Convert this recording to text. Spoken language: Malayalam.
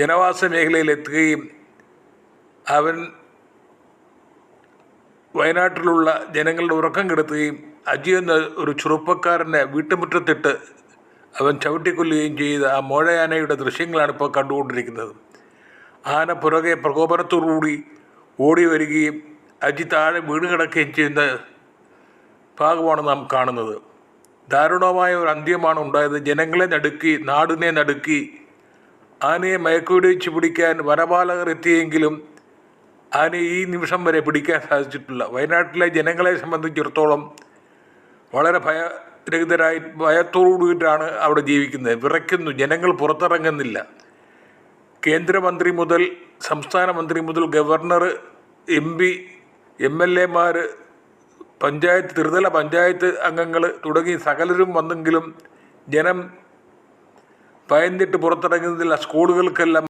ജനവാസ മേഖലയിലെത്തുകയും അവൻ വയനാട്ടിലുള്ള ജനങ്ങളുടെ ഉറക്കം കെടുത്തുകയും അജി എന്ന ഒരു ചെറുപ്പക്കാരനെ വീട്ടുമുറ്റത്തിട്ട് അവൻ ചവിട്ടിക്കൊല്ലുകയും ചെയ്ത ആ മോഴയാനയുടെ ദൃശ്യങ്ങളാണ് ഇപ്പോൾ കണ്ടുകൊണ്ടിരിക്കുന്നത്. ആന പുറകെ പ്രകോപനത്തോടുകൂടി ഓടി വരികയും അജി താഴെ വീണ് കിടക്കുകയും ചെയ്യുന്ന ഭാഗമാണ് നാം കാണുന്നത്. ദാരുണമായ ഒരു അന്ത്യമാണ് ഉണ്ടായത്. ജനങ്ങളെ നടുക്കി നാടിനെ നടുക്കി ആനയെ മയക്കുവെടിവെച്ച് പിടിക്കാൻ വനപാലകർ എത്തിയെങ്കിലും ആനയെ ഈ നിമിഷം വരെ പിടിക്കാൻ സാധിച്ചിട്ടില്ല. വയനാട്ടിലെ ജനങ്ങളെ സംബന്ധിച്ചിടത്തോളം വളരെ ഭയരഹിതരായി ഭയത്തോടുകൂടിയിട്ടാണ് അവിടെ ജീവിക്കുന്നത്. വിറയ്ക്കുന്നു. ജനങ്ങൾ പുറത്തിറങ്ങുന്നില്ല. കേന്ദ്രമന്ത്രി മുതൽ സംസ്ഥാന മന്ത്രി മുതൽ governor M P M L എമാർ പഞ്ചായത്ത് ത്രിതല പഞ്ചായത്ത് അംഗങ്ങൾ തുടങ്ങി സകലരും വന്നെങ്കിലും ജനം ഭയന്നിട്ട് പുറത്തിറങ്ങുന്നില്ല സ്കൂളുകൾക്കെല്ലാം